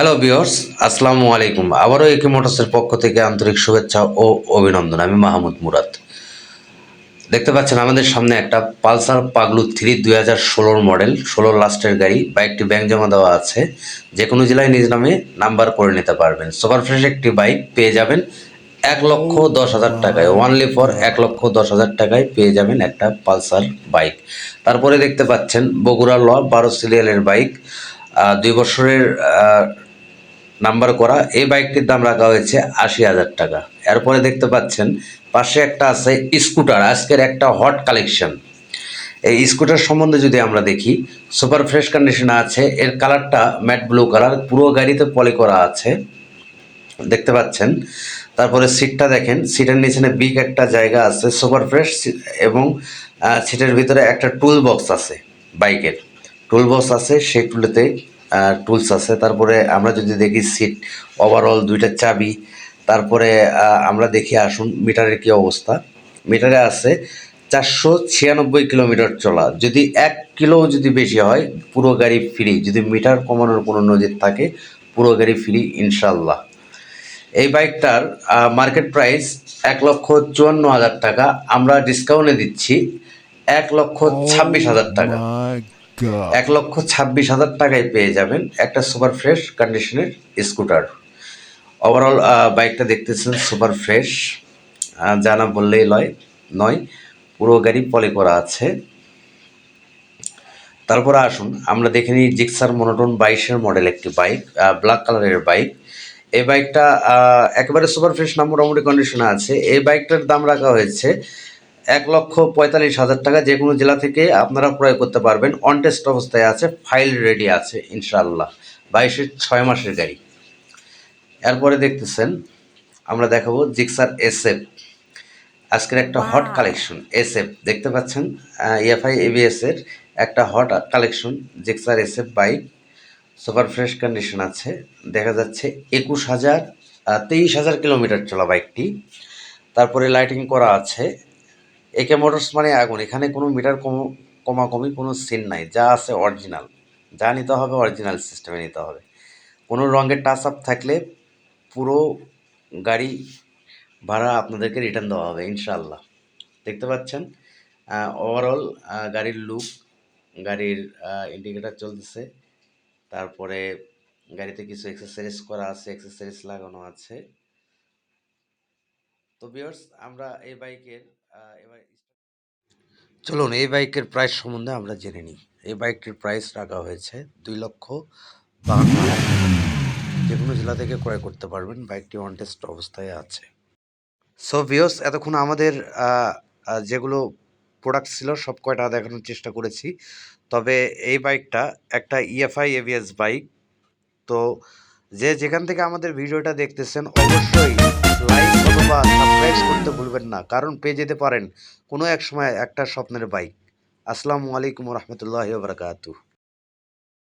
Hello বিয়র্স আসসালামু আলাইকুম আবারও একে মোটরসের পক্ষ থেকে আন্তরিক শুভেচ্ছা ও অভিনন্দন। আমি মাহমুদ মুরাদ। দেখতে পাচ্ছেন, আমাদের সামনে একটা পালসার পাগলু থ্রি দুই হাজার ষোলোর মডেল, ষোলোর লাস্টের গাড়ি বাইকটি ব্যাংক জমা দেওয়া আছে। যে কোনো জেলায় নিজ নামে নাম্বার করে নিতে পারবেন। সুপার ফ্রেশ একটি বাইক পেয়ে যাবেন এক লক্ষ দশ হাজার টাকায়। ওয়ানলি ফর এক লক্ষ দশ হাজার টাকায় পেয়ে যাবেন একটা পালসার বাইক। তারপরে দেখতে পাচ্ছেন, বগুড়া ল বারো সিরিয়ালের বাইক। দুই বছরের নাম্বার করা। এই বাইকটির দাম রাখা হয়েছে আশি হাজার টাকা। এরপরে দেখতে পাচ্ছেন, পাশে একটা আছে স্কুটার, আজকের একটা হট কালেকশন। এই স্কুটার সম্বন্ধে যদি আমরা দেখি, সুপার ফ্রেশ কন্ডিশনে আছে, এর কালারটা ম্যাট ব্লু কালার, পুরো গাড়িতে পলি করা আছে। দেখতে পাচ্ছেন, তারপরে সিটটা দেখেন, সিটের নিচে বিগ একটা জায়গা আছে, সুপার ফ্রেশ, এবং সিটের ভিতরে একটা টুল বক্স আছে বাইকের। টুল বক্স আছে, সেই টুলেতে টুলস আছে। তারপরে আমরা যদি দেখি সিট ওভারঅল দুইটা চাবি, তারপরে আমরা দেখি আসুন মিটারের কি অবস্থা। মিটারে আছে চারশো ছিয়ানব্বই কিলোমিটার চলা। যদি এক কিলো যদি বেশি হয়, পুরো গাড়ি ফ্রি যদি মিটার কমানোর কোনো নজির থাকে, পুরো গাড়ি ফ্রি ইনশাল্লাহ এই বাইকটার মার্কেট প্রাইস এক লক্ষ চুয়ান্ন হাজার টাকা। আমরা ডিসকাউন্টে দিচ্ছি এক লক্ষ ছাব্বিশ হাজার টাকা। God. এক লক্ষ ছাব্বিশ হাজার টাকায় পেয়ে যাবেন একটা সুপার ফ্রেশ কন্ডিশনের স্কুটার। ওভারঅল বাইকটা দেখতেছেন সুপার ফ্রেশ। জানা বললেই লয়, নয়, পুরো গাড়ি পলি করা আছে। তারপরে আসুন, আমরা দেখে নিই জিক্সার মনোটন বাইশের মডেল একটি বাইক ব্ল্যাক কালারের বাইক এই বাইকটা একেবারে সুপার ফ্রেশ না, মোটামুটি কন্ডিশনে আছে। এই বাইকটার দাম রাখা হয়েছে এক লক্ষ পঁয়তাল্লিশ হাজার টাকা যে কোনো জেলা থেকে আপনারা ক্রয় করতে পারবেন। অন টেস্ট অবস্থায় আছে ফাইল রেডি আছে ইনশাআল্লাহ। বাইশের ছয় মাসের গাড়ি। এরপরে দেখতেছেন আমরা দেখাবো জিক্সার এসএফ। আজকের একটা হট কালেকশন এসএফ। দেখতে পাচ্ছেন E ইএফআই এবিএস এর একটা hot collection Gixxer SF bike super fresh condition আছে। দেখা যাচ্ছে একুশ হাজার তেইশ হাজার কিলোমিটার চলা বাইকটি তারপরে লাইটিং করা আছে। একে মোটরস মানে আগুন। এখানে কোনো মিটার কম কমাকমি কোনো সিন নাই। যা আছে অরিজিনাল যা নিতে হবে অরিজিনাল সিস্টেমে নিতে হবে। কোনো রঙের টাচ আপ থাকলে পুরো গাড়ি ভাড়া আপনাদেরকে রিটার্ন দেওয়া হবে ইনশাল্লাহ দেখতে পাচ্ছেন? ওভারঅল গাড়ির লুক গাড়ির ইন্ডিকেটার চলতেছে। তারপরে গাড়িতে কিছু এক্সারসাইজ করা আছে এক্সারসাইজ লাগানো আছে। তো বিয়ার্স আমরা এই বাইকের চলুন, এই বাইকের প্রাইস সম্বন্ধে আমরা জেনে নিই। এই বাইকটির প্রাইস রাখা হয়েছে দুই লক্ষ যে কোনো জেলা থেকে ক্রয় করতে পারবেন, বাইকটি অন টেস্ট অবস্থায় আছে। সো ভিওস এতক্ষণ আমাদের যেগুলো প্রোডাক্ট ছিল, সব কয়টা দেখানোর চেষ্টা করেছি। তবে এই বাইকটা একটা ইএফআই এভিএস বাইক তো যে যেখান থেকে আমাদের ভিডিওটা দেখতেছেন, অবশ্যই লাইক অথবা সাবস্ক্রাইব করতে ভুলবেন না। কারণ পেয়ে যেতে পারেন কোনো এক সময় একটা স্বপ্নের বাইক আসসালামু আলাইকুম রহমতুল্লাহ বারকাতুহ।